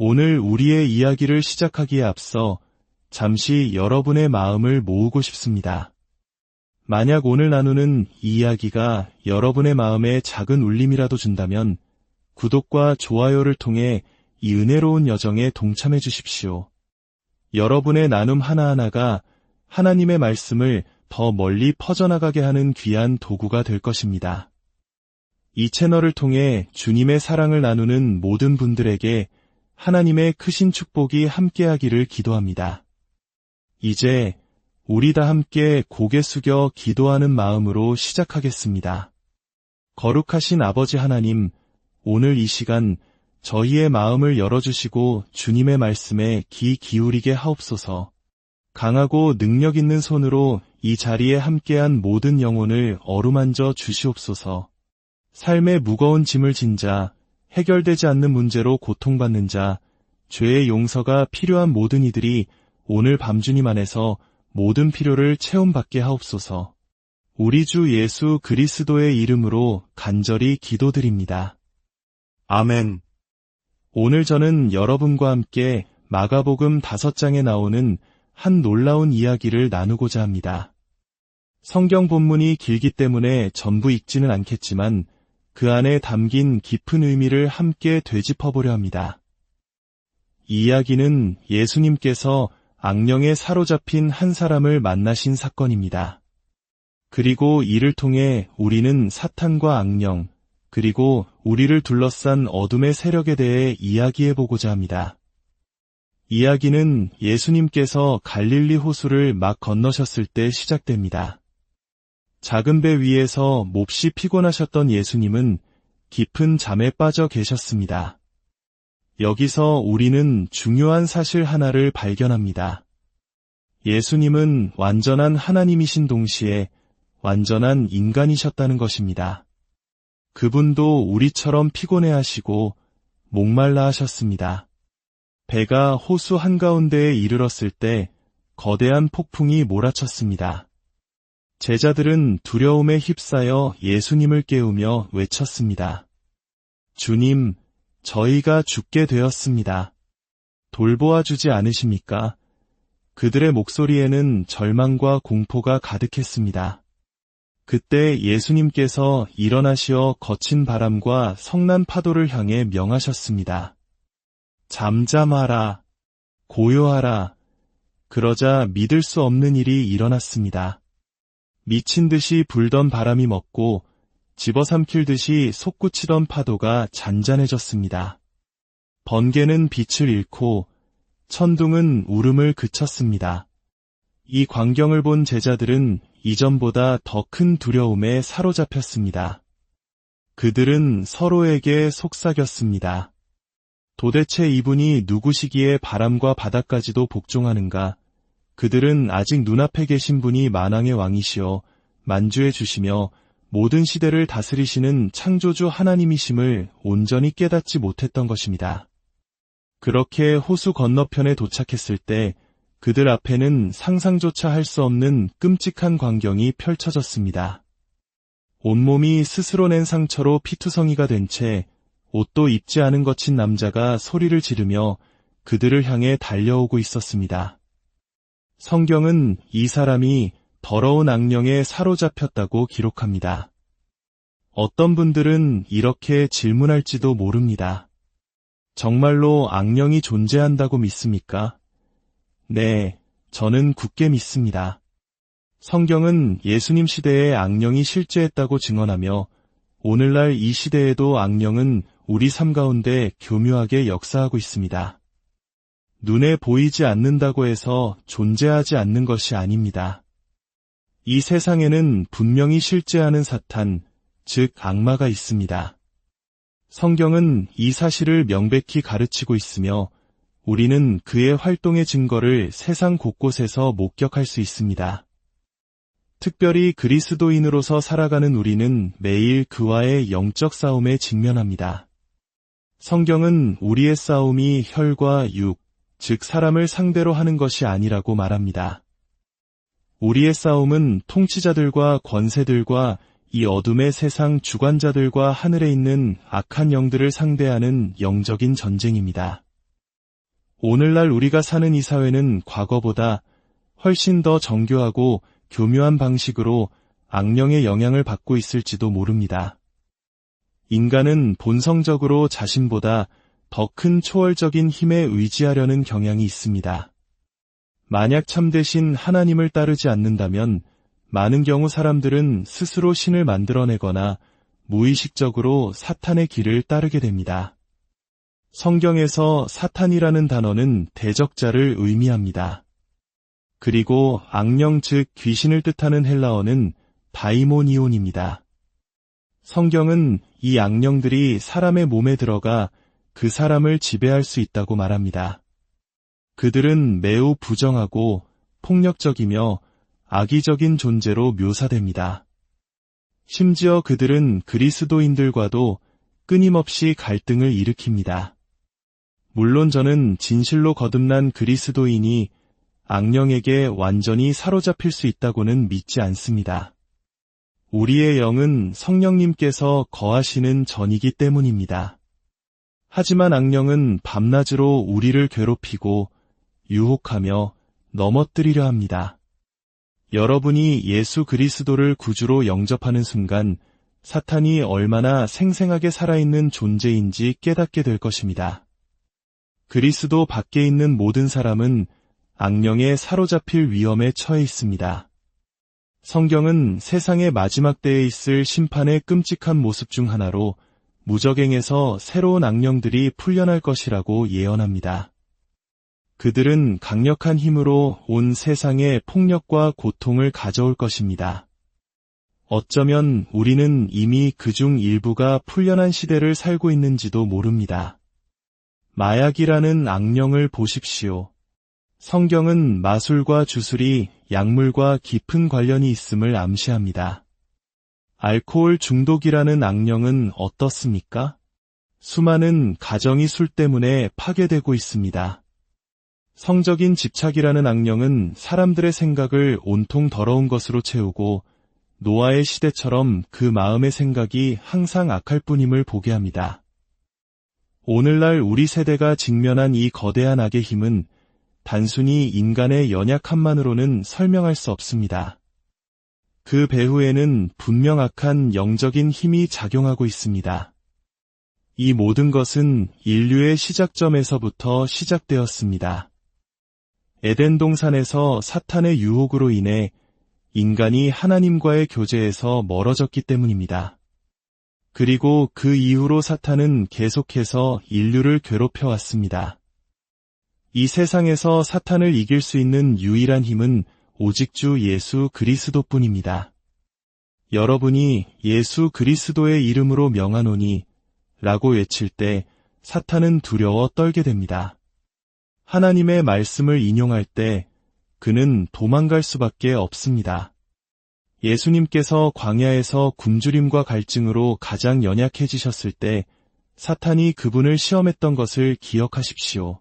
오늘 우리의 이야기를 시작하기에 앞서 잠시 여러분의 마음을 모으고 싶습니다. 만약 오늘 나누는 이 이야기가 여러분의 마음에 작은 울림이라도 준다면 구독과 좋아요를 통해 이 은혜로운 여정에 동참해 주십시오. 여러분의 나눔 하나하나가 하나님의 말씀을 더 멀리 퍼져나가게 하는 귀한 도구가 될 것입니다. 이 채널을 통해 주님의 사랑을 나누는 모든 분들에게 하나님의 크신 축복이 함께하기를 기도합니다. 이제 우리 다 함께 고개 숙여 기도하는 마음으로 시작하겠습니다. 거룩하신 아버지 하나님, 오늘 이 시간 저희의 마음을 열어주시고 주님의 말씀에 귀 기울이게 하옵소서. 강하고 능력 있는 손으로 이 자리에 함께한 모든 영혼을 어루만져 주시옵소서. 삶의 무거운 짐을 진 자, 해결되지 않는 문제로 고통받는 자, 죄의 용서가 필요한 모든 이들이 오늘 밤 주님 안에서 모든 필요를 체험받게 하옵소서. 우리 주 예수 그리스도의 이름으로 간절히 기도드립니다. 아멘. 오늘 저는 여러분과 함께 마가복음 다섯 장에 나오는 한 놀라운 이야기를 나누고자 합니다. 성경 본문이 길기 때문에 전부 읽지는 않겠지만 그 안에 담긴 깊은 의미를 함께 되짚어보려 합니다. 이 이야기는 예수님께서 악령에 사로잡힌 한 사람을 만나신 사건입니다. 그리고 이를 통해 우리는 사탄과 악령, 그리고 우리를 둘러싼 어둠의 세력에 대해 이야기해보고자 합니다. 이야기는 예수님께서 갈릴리 호수를 막 건너셨을 때 시작됩니다. 작은 배 위에서 몹시 피곤하셨던 예수님은 깊은 잠에 빠져 계셨습니다. 여기서 우리는 중요한 사실 하나를 발견합니다. 예수님은 완전한 하나님이신 동시에 완전한 인간이셨다는 것입니다. 그분도 우리처럼 피곤해 하시고 목말라 하셨습니다. 배가 호수 한가운데에 이르렀을 때 거대한 폭풍이 몰아쳤습니다. 제자들은 두려움에 휩싸여 예수님을 깨우며 외쳤습니다. 주님, 저희가 죽게 되었습니다. 돌보아 주지 않으십니까? 그들의 목소리에는 절망과 공포가 가득했습니다. 그때 예수님께서 일어나시어 거친 바람과 성난 파도를 향해 명하셨습니다. 잠잠하라. 고요하라. 그러자 믿을 수 없는 일이 일어났습니다. 미친 듯이 불던 바람이 먹고 집어삼킬 듯이 솟구치던 파도가 잔잔해졌습니다. 번개는 빛을 잃고 천둥은 울음을 그쳤습니다. 이 광경을 본 제자들은 이전보다 더 큰 두려움에 사로잡혔습니다. 그들은 서로에게 속삭였습니다. 도대체 이분이 누구시기에 바람과 바다까지도 복종하는가? 그들은 아직 눈앞에 계신 분이 만왕의 왕이시여 만주해 주시며 모든 시대를 다스리시는 창조주 하나님이심을 온전히 깨닫지 못했던 것입니다. 그렇게 호수 건너편에 도착했을 때 그들 앞에는 상상조차 할 수 없는 끔찍한 광경이 펼쳐졌습니다. 온몸이 스스로 낸 상처로 피투성이가 된 채 옷도 입지 않은 거친 남자가 소리를 지르며 그들을 향해 달려오고 있었습니다. 성경은 이 사람이 더러운 악령에 사로잡혔다고 기록합니다. 어떤 분들은 이렇게 질문할지도 모릅니다. 정말로 악령이 존재한다고 믿습니까? 네, 저는 굳게 믿습니다. 성경은 예수님 시대에 악령이 실제했다고 증언하며 오늘날 이 시대에도 악령은 우리 삶 가운데 교묘하게 역사하고 있습니다. 눈에 보이지 않는다고 해서 존재하지 않는 것이 아닙니다. 이 세상에는 분명히 실제하는 사탄, 즉 악마가 있습니다. 성경은 이 사실을 명백히 가르치고 있으며 우리는 그의 활동의 증거를 세상 곳곳에서 목격할 수 있습니다. 특별히 그리스도인으로서 살아가는 우리는 매일 그와의 영적 싸움에 직면합니다. 성경은 우리의 싸움이 혈과 육, 즉 사람을 상대로 하는 것이 아니라고 말합니다. 우리의 싸움은 통치자들과 권세들과 이 어둠의 세상 주관자들과 하늘에 있는 악한 영들을 상대하는 영적인 전쟁입니다. 오늘날 우리가 사는 이 사회는 과거보다 훨씬 더 정교하고 교묘한 방식으로 악령의 영향을 받고 있을지도 모릅니다. 인간은 본성적으로 자신보다 더 큰 초월적인 힘에 의지하려는 경향이 있습니다. 만약 참되신 하나님을 따르지 않는다면 많은 경우 사람들은 스스로 신을 만들어내거나 무의식적으로 사탄의 길을 따르게 됩니다. 성경에서 사탄이라는 단어는 대적자를 의미합니다. 그리고 악령 즉 귀신을 뜻하는 헬라어는 다이모니온입니다. 성경은 이 악령들이 사람의 몸에 들어가 그 사람을 지배할 수 있다고 말합니다. 그들은 매우 부정하고 폭력적이며 악의적인 존재로 묘사됩니다. 심지어 그들은 그리스도인들과도 끊임없이 갈등을 일으킵니다. 물론 저는 진실로 거듭난 그리스도인이 악령에게 완전히 사로잡힐 수 있다고는 믿지 않습니다. 우리의 영은 성령님께서 거하시는 전이기 때문입니다. 하지만 악령은 밤낮으로 우리를 괴롭히고 유혹하며 넘어뜨리려 합니다. 여러분이 예수 그리스도를 구주로 영접하는 순간 사탄이 얼마나 생생하게 살아있는 존재인지 깨닫게 될 것입니다. 그리스도 밖에 있는 모든 사람은 악령에 사로잡힐 위험에 처해 있습니다. 성경은 세상의 마지막 때에 있을 심판의 끔찍한 모습 중 하나로 무적행에서 새로운 악령들이 풀려날 것이라고 예언합니다. 그들은 강력한 힘으로 온 세상에 폭력과 고통을 가져올 것입니다. 어쩌면 우리는 이미 그중 일부가 풀려난 시대를 살고 있는지도 모릅니다. 마약이라는 악령을 보십시오. 성경은 마술과 주술이 약물과 깊은 관련이 있음을 암시합니다. 알코올 중독이라는 악령은 어떻습니까? 수많은 가정이 술 때문에 파괴되고 있습니다. 성적인 집착이라는 악령은 사람들의 생각을 온통 더러운 것으로 채우고 노아의 시대처럼 그 마음의 생각이 항상 악할 뿐임을 보게 합니다. 오늘날 우리 세대가 직면한 이 거대한 악의 힘은 단순히 인간의 연약함만으로는 설명할 수 없습니다. 그 배후에는 분명 악한 영적인 힘이 작용하고 있습니다. 이 모든 것은 인류의 시작점에서부터 시작되었습니다. 에덴 동산에서 사탄의 유혹으로 인해 인간이 하나님과의 교제에서 멀어졌기 때문입니다. 그리고 그 이후로 사탄은 계속해서 인류를 괴롭혀 왔습니다. 이 세상에서 사탄을 이길 수 있는 유일한 힘은 오직 주 예수 그리스도뿐입니다. 여러분이 예수 그리스도의 이름으로 명하노니 라고 외칠 때 사탄은 두려워 떨게 됩니다. 하나님의 말씀을 인용할 때 그는 도망갈 수밖에 없습니다. 예수님께서 광야에서 굶주림과 갈증으로 가장 연약해지셨을 때 사탄이 그분을 시험했던 것을 기억하십시오.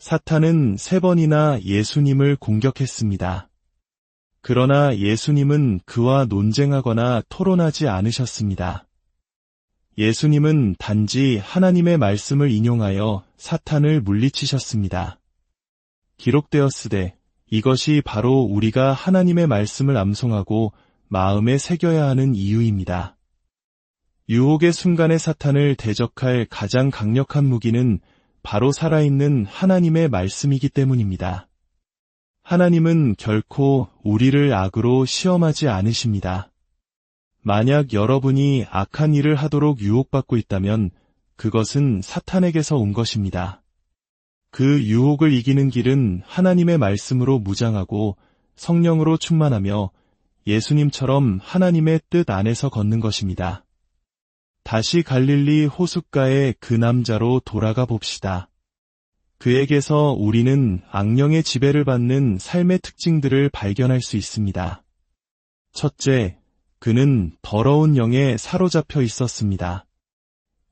사탄은 세 번이나 예수님을 공격했습니다. 그러나 예수님은 그와 논쟁하거나 토론하지 않으셨습니다. 예수님은 단지 하나님의 말씀을 인용하여 사탄을 물리치셨습니다. 기록되었으되 이것이 바로 우리가 하나님의 말씀을 암송하고 마음에 새겨야 하는 이유입니다. 유혹의 순간에 사탄을 대적할 가장 강력한 무기는 바로 살아있는 하나님의 말씀이기 때문입니다. 하나님은 결코 우리를 악으로 시험하지 않으십니다. 만약 여러분이 악한 일을 하도록 유혹받고 있다면 그것은 사탄에게서 온 것입니다. 그 유혹을 이기는 길은 하나님의 말씀으로 무장하고 성령으로 충만하며 예수님처럼 하나님의 뜻 안에서 걷는 것입니다. 다시 갈릴리 호숫가의 그 남자로 돌아가 봅시다. 그에게서 우리는 악령의 지배를 받는 삶의 특징들을 발견할 수 있습니다. 첫째, 그는 더러운 영에 사로잡혀 있었습니다.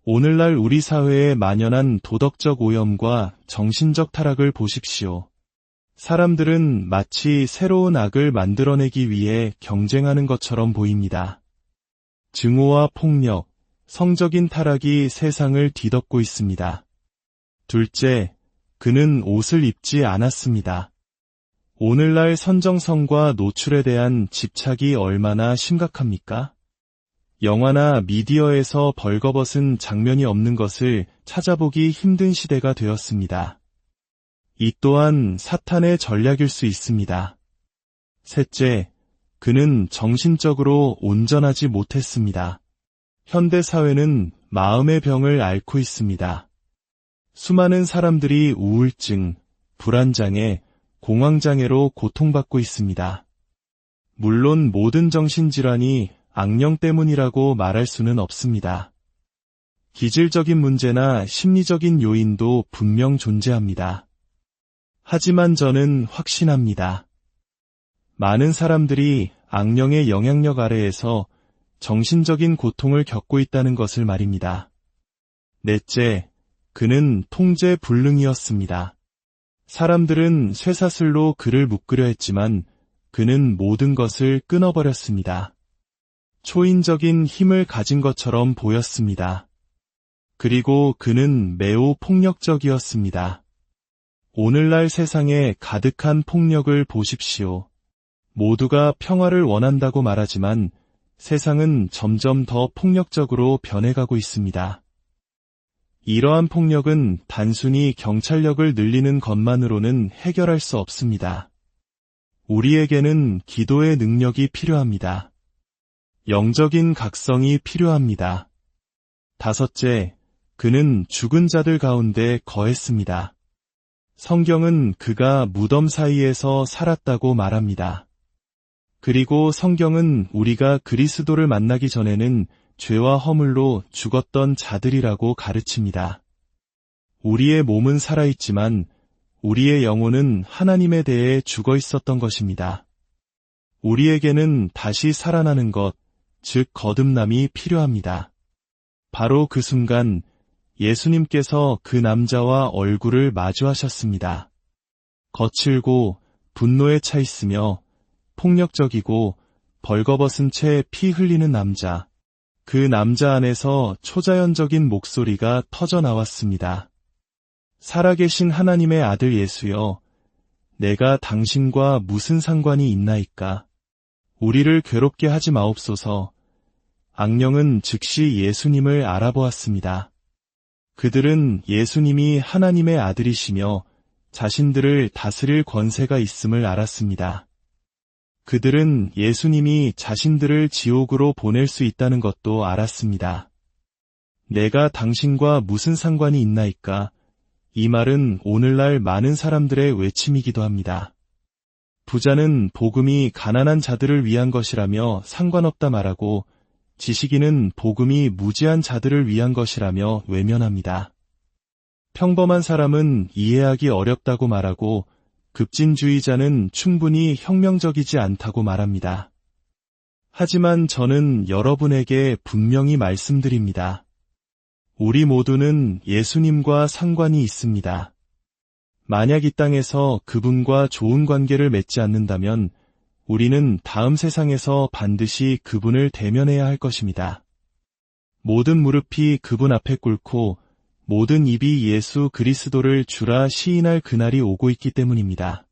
오늘날 우리 사회에 만연한 도덕적 오염과 정신적 타락을 보십시오. 사람들은 마치 새로운 악을 만들어내기 위해 경쟁하는 것처럼 보입니다. 증오와 폭력, 성적인 타락이 세상을 뒤덮고 있습니다. 둘째, 그는 옷을 입지 않았습니다. 오늘날 선정성과 노출에 대한 집착이 얼마나 심각합니까? 영화나 미디어에서 벌거벗은 장면이 없는 것을 찾아보기 힘든 시대가 되었습니다. 이 또한 사탄의 전략일 수 있습니다. 셋째, 그는 정신적으로 온전하지 못했습니다. 현대 사회는 마음의 병을 앓고 있습니다. 수많은 사람들이 우울증, 불안장애, 공황장애로 고통받고 있습니다. 물론 모든 정신질환이 악령 때문이라고 말할 수는 없습니다. 기질적인 문제나 심리적인 요인도 분명 존재합니다. 하지만 저는 확신합니다. 많은 사람들이 악령의 영향력 아래에서 정신적인 고통을 겪고 있다는 것을 말입니다. 넷째, 그는 통제 불능이었습니다. 사람들은 쇠사슬로 그를 묶으려 했지만 그는 모든 것을 끊어버렸습니다. 초인적인 힘을 가진 것처럼 보였습니다. 그리고 그는 매우 폭력적이었습니다. 오늘날 세상에 가득한 폭력을 보십시오. 모두가 평화를 원한다고 말하지만 세상은 점점 더 폭력적으로 변해가고 있습니다. 이러한 폭력은 단순히 경찰력을 늘리는 것만으로는 해결할 수 없습니다. 우리에게는 기도의 능력이 필요합니다. 영적인 각성이 필요합니다. 다섯째, 그는 죽은 자들 가운데 거했습니다. 성경은 그가 무덤 사이에서 살았다고 말합니다. 그리고 성경은 우리가 그리스도를 만나기 전에는 죄와 허물로 죽었던 자들이라고 가르칩니다. 우리의 몸은 살아있지만 우리의 영혼은 하나님에 대해 죽어 있었던 것입니다. 우리에게는 다시 살아나는 것, 즉 거듭남이 필요합니다. 바로 그 순간 예수님께서 그 남자와 얼굴을 마주하셨습니다. 거칠고 분노에 차 있으며 폭력적이고 벌거벗은 채 피 흘리는 남자. 그 남자 안에서 초자연적인 목소리가 터져 나왔습니다. 살아계신 하나님의 아들 예수여, 내가 당신과 무슨 상관이 있나이까? 우리를 괴롭게 하지 마옵소서. 악령은 즉시 예수님을 알아보았습니다. 그들은 예수님이 하나님의 아들이시며 자신들을 다스릴 권세가 있음을 알았습니다. 그들은 예수님이 자신들을 지옥으로 보낼 수 있다는 것도 알았습니다. 내가 당신과 무슨 상관이 있나이까? 이 말은 오늘날 많은 사람들의 외침이기도 합니다. 부자는 복음이 가난한 자들을 위한 것이라며 상관없다 말하고 지식인은 복음이 무지한 자들을 위한 것이라며 외면합니다. 평범한 사람은 이해하기 어렵다고 말하고 급진주의자는 충분히 혁명적이지 않다고 말합니다. 하지만 저는 여러분에게 분명히 말씀드립니다. 우리 모두는 예수님과 상관이 있습니다. 만약 이 땅에서 그분과 좋은 관계를 맺지 않는다면 우리는 다음 세상에서 반드시 그분을 대면해야 할 것입니다. 모든 무릎이 그분 앞에 꿇고 모든 입이 예수 그리스도를 주라 시인할 그날이 오고 있기 때문입니다.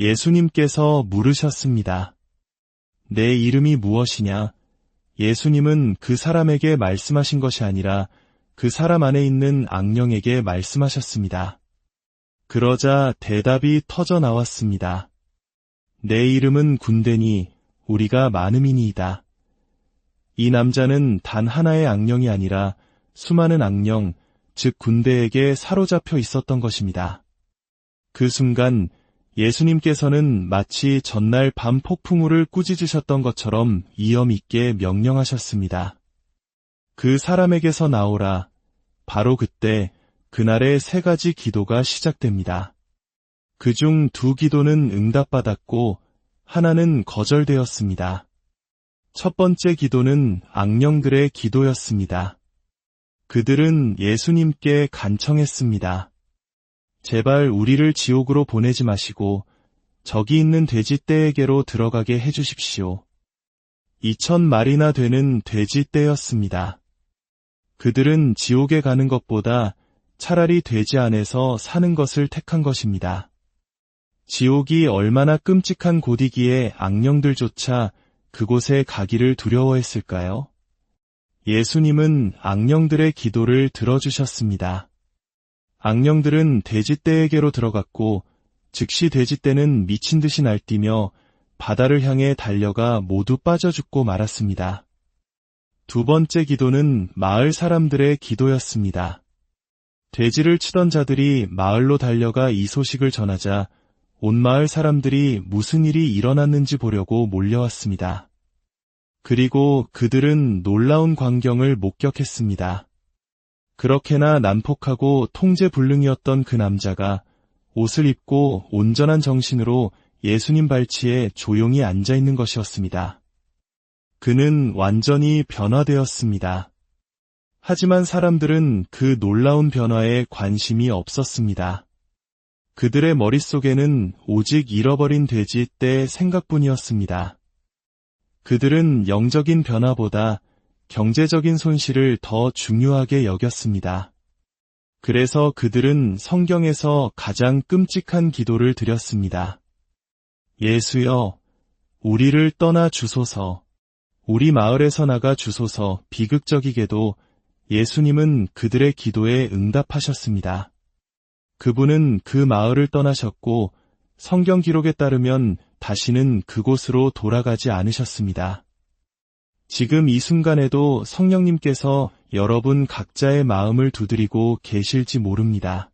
예수님께서 물으셨습니다. 내 이름이 무엇이냐? 예수님은 그 사람에게 말씀하신 것이 아니라 그 사람 안에 있는 악령에게 말씀하셨습니다. 그러자 대답이 터져 나왔습니다. 내 이름은 군대니 우리가 많음이니이다. 이 남자는 단 하나의 악령이 아니라 수많은 악령, 즉 군대에게 사로잡혀 있었던 것입니다. 그 순간 예수님께서는 마치 전날 밤 폭풍우를 꾸짖으셨던 것처럼 이염 있게 명령하셨습니다. 그 사람에게서 나오라. 바로 그때 그날의 세 가지 기도가 시작됩니다. 그 중 두 기도는 응답받았고 하나는 거절되었습니다. 첫 번째 기도는 악령들의 기도였습니다. 그들은 예수님께 간청했습니다. 제발 우리를 지옥으로 보내지 마시고 저기 있는 돼지떼에게로 들어가게 해주십시오. 이천 마리나 되는 돼지떼였습니다. 그들은 지옥에 가는 것보다 차라리 돼지 안에서 사는 것을 택한 것입니다. 지옥이 얼마나 끔찍한 곳이기에 악령들조차 그곳에 가기를 두려워했을까요? 예수님은 악령들의 기도를 들어주셨습니다. 악령들은 돼지떼에게로 들어갔고 즉시 돼지떼는 미친 듯이 날뛰며 바다를 향해 달려가 모두 빠져 죽고 말았습니다. 두 번째 기도는 마을 사람들의 기도였습니다. 돼지를 치던 자들이 마을로 달려가 이 소식을 전하자 온 마을 사람들이 무슨 일이 일어났는지 보려고 몰려왔습니다. 그리고 그들은 놀라운 광경을 목격했습니다. 그렇게나 난폭하고 통제불능이었던 그 남자가 옷을 입고 온전한 정신으로 예수님 발치에 조용히 앉아 있는 것이었습니다. 그는 완전히 변화되었습니다. 하지만 사람들은 그 놀라운 변화에 관심이 없었습니다. 그들의 머릿속에는 오직 잃어버린 돼지 때 생각뿐이었습니다. 그들은 영적인 변화보다 경제적인 손실을 더 중요하게 여겼습니다. 그래서 그들은 성경에서 가장 끔찍한 기도를 드렸습니다. 예수여, 우리를 떠나 주소서, 우리 마을에서 나가 주소서 비극적이게도 예수님은 그들의 기도에 응답하셨습니다. 그분은 그 마을을 떠나셨고 성경 기록에 따르면 다시는 그곳으로 돌아가지 않으셨습니다. 지금 이 순간에도 성령님께서 여러분 각자의 마음을 두드리고 계실지 모릅니다.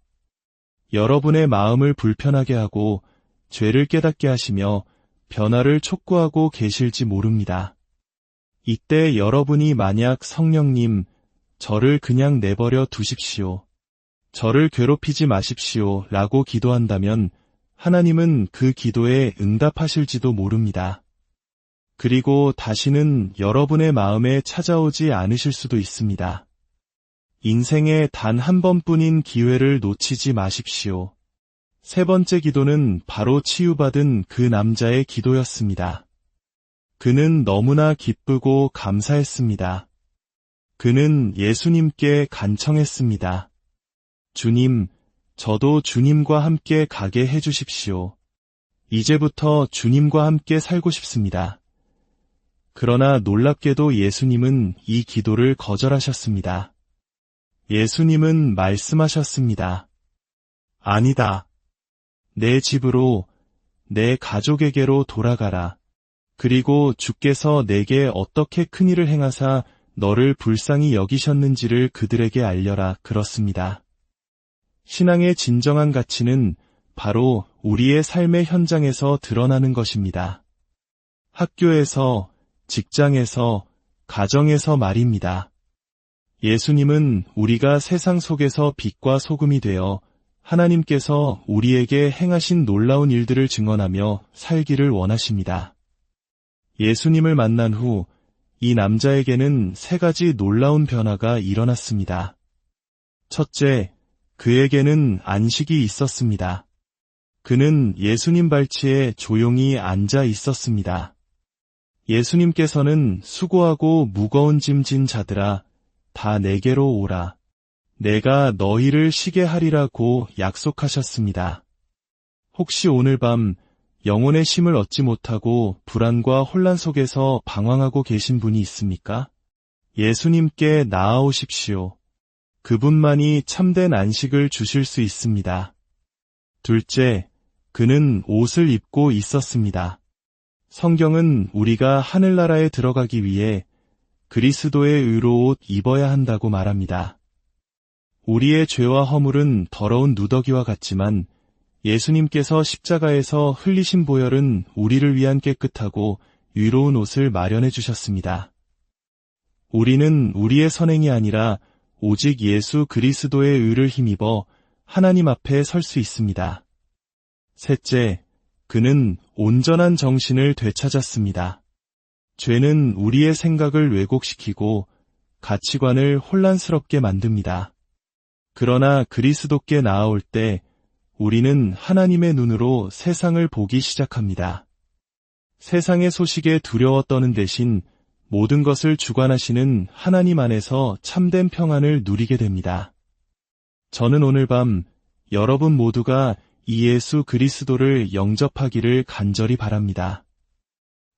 여러분의 마음을 불편하게 하고 죄를 깨닫게 하시며 변화를 촉구하고 계실지 모릅니다. 이때 여러분이 만약 성령님, 저를 그냥 내버려 두십시오. 저를 괴롭히지 마십시오. 라고 기도한다면 하나님은 그 기도에 응답하실지도 모릅니다. 그리고 다시는 여러분의 마음에 찾아오지 않으실 수도 있습니다. 인생에 단 한 번뿐인 기회를 놓치지 마십시오. 세 번째 기도는 바로 치유받은 그 남자의 기도였습니다. 그는 너무나 기쁘고 감사했습니다. 그는 예수님께 간청했습니다. 주님, 저도 주님과 함께 가게 해주십시오. 이제부터 주님과 함께 살고 싶습니다. 그러나 놀랍게도 예수님은 이 기도를 거절하셨습니다. 예수님은 말씀하셨습니다. 아니다. 내 집으로, 내 가족에게로 돌아가라. 그리고 주께서 내게 어떻게 큰 일을 행하사 너를 불쌍히 여기셨는지를 그들에게 알려라. 그렇습니다. 신앙의 진정한 가치는 바로 우리의 삶의 현장에서 드러나는 것입니다. 학교에서, 직장에서, 가정에서 말입니다. 예수님은 우리가 세상 속에서 빛과 소금이 되어 하나님께서 우리에게 행하신 놀라운 일들을 증언하며 살기를 원하십니다. 예수님을 만난 후 이 남자에게는 세 가지 놀라운 변화가 일어났습니다. 첫째, 그에게는 안식이 있었습니다. 그는 예수님 발치에 조용히 앉아 있었습니다. 예수님께서는 수고하고 무거운 짐진 자들아, 다 내게로 오라. 내가 너희를 쉬게 하리라고 약속하셨습니다. 혹시 오늘 밤 영혼의 쉼을 얻지 못하고 불안과 혼란 속에서 방황하고 계신 분이 있습니까? 예수님께 나아오십시오. 그분만이 참된 안식을 주실 수 있습니다. 둘째, 그는 옷을 입고 있었습니다. 성경은 우리가 하늘나라에 들어가기 위해 그리스도의 의로 옷 입어야 한다고 말합니다. 우리의 죄와 허물은 더러운 누더기와 같지만 예수님께서 십자가에서 흘리신 보혈은 우리를 위한 깨끗하고 위로운 옷을 마련해 주셨습니다. 우리는 우리의 선행이 아니라 오직 예수 그리스도의 의를 힘입어 하나님 앞에 설 수 있습니다. 셋째, 그는 온전한 정신을 되찾았습니다. 죄는 우리의 생각을 왜곡시키고 가치관을 혼란스럽게 만듭니다. 그러나 그리스도께 나아올 때 우리는 하나님의 눈으로 세상을 보기 시작합니다. 세상의 소식에 두려워 떠는 대신 모든 것을 주관하시는 하나님 안에서 참된 평안을 누리게 됩니다. 저는 오늘 밤 여러분 모두가 이 예수 그리스도를 영접하기를 간절히 바랍니다.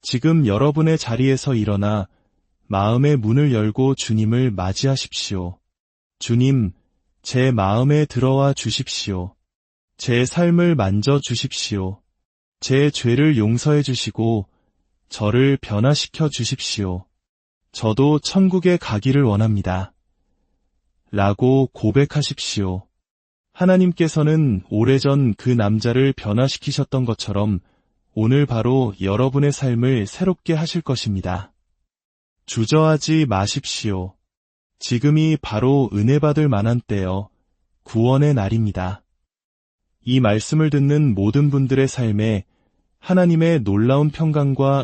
지금 여러분의 자리에서 일어나 마음의 문을 열고 주님을 맞이하십시오. 주님, 제 마음에 들어와 주십시오. 제 삶을 만져 주십시오. 제 죄를 용서해 주시고 저를 변화시켜 주십시오. 저도 천국에 가기를 원합니다. 라고 고백하십시오. 하나님께서는 오래전 그 남자를 변화시키셨던 것처럼 오늘 바로 여러분의 삶을 새롭게 하실 것입니다. 주저하지 마십시오. 지금이 바로 은혜 받을 만한 때여 구원의 날입니다. 이 말씀을 듣는 모든 분들의 삶에 하나님의 놀라운 평강과